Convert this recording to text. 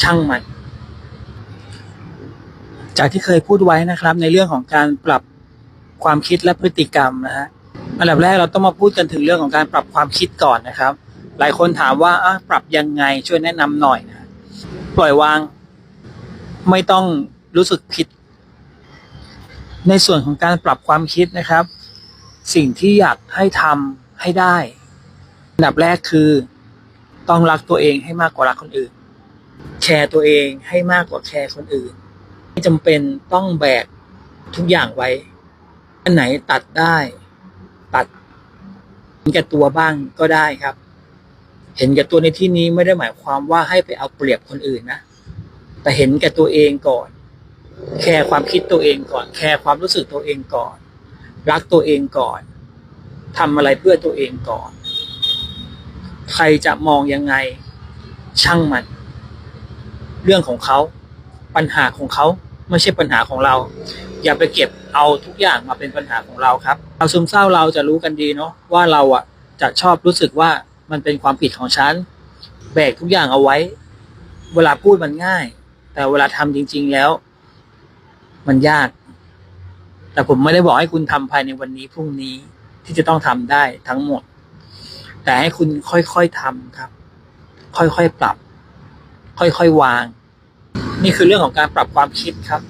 ช่างมัน จากที่เคยพูดไว้นะครับ ในเรื่องของการปรับความคิดและพฤติกรรมนะฮะอันดับแรกเราต้องมาพูดกันถึงเรื่องของการปรับความคิดก่อนนะครับ หลายคนถามว่าปรับยังไงช่วยแนะนำหน่อยนะปล่อยวาง ไม่ต้องรู้สึกผิด ในส่วนของการปรับความคิดนะครับ สิ่งที่อยากให้ทำให้ได้ อันดับแรกคือ ต้องรักตัวเองให้มากกว่ารักคนอื่น แคร์ตัวเองให้มากกว่าแคร์คนอื่น ไม่จำเป็นต้องแบกทุกอย่างไว้ อันไหนตัดได้ ตัดเห็นแก่ตัวบ้างก็ได้ครับ เห็นแก่ตัวในที่นี้ไม่ได้หมายความว่าให้ไปเอาเปรียบคนอื่นนะ แต่เห็นแก่ตัวเองก่อน แคร์ความคิดตัวเองก่อน แคร์ความรู้สึกตัวเองก่อน รักตัวเองก่อนทำอะไรเพื่อตัวเองก่อน ใครจะมองยังไงช่างมัน เรื่องของเขา ปัญหาของเขาไม่ใช่ปัญหาของเรา อย่าไปเก็บเอาทุกอย่างมาเป็นปัญหาของเราครับเราซึมเศร้าเราจะรู้กันดีเนาะว่าเราอะจะชอบรู้สึกว่ามันเป็นความผิดของฉันแบกทุกอย่างเอาไว้ เวลาพูดมันง่าย แต่เวลาทำจริง ๆแล้ว มันยาก แต่ผมไม่ได้บอกให้คุณทำภายในวันนี้พรุ่งนี้ที่จะต้องทำได้ทั้งหมด แต่ให้คุณค่อยๆทำครับ ค่อยๆปรับ ค่อยๆวาง นี่คือเรื่องของการปรับความคิดครับ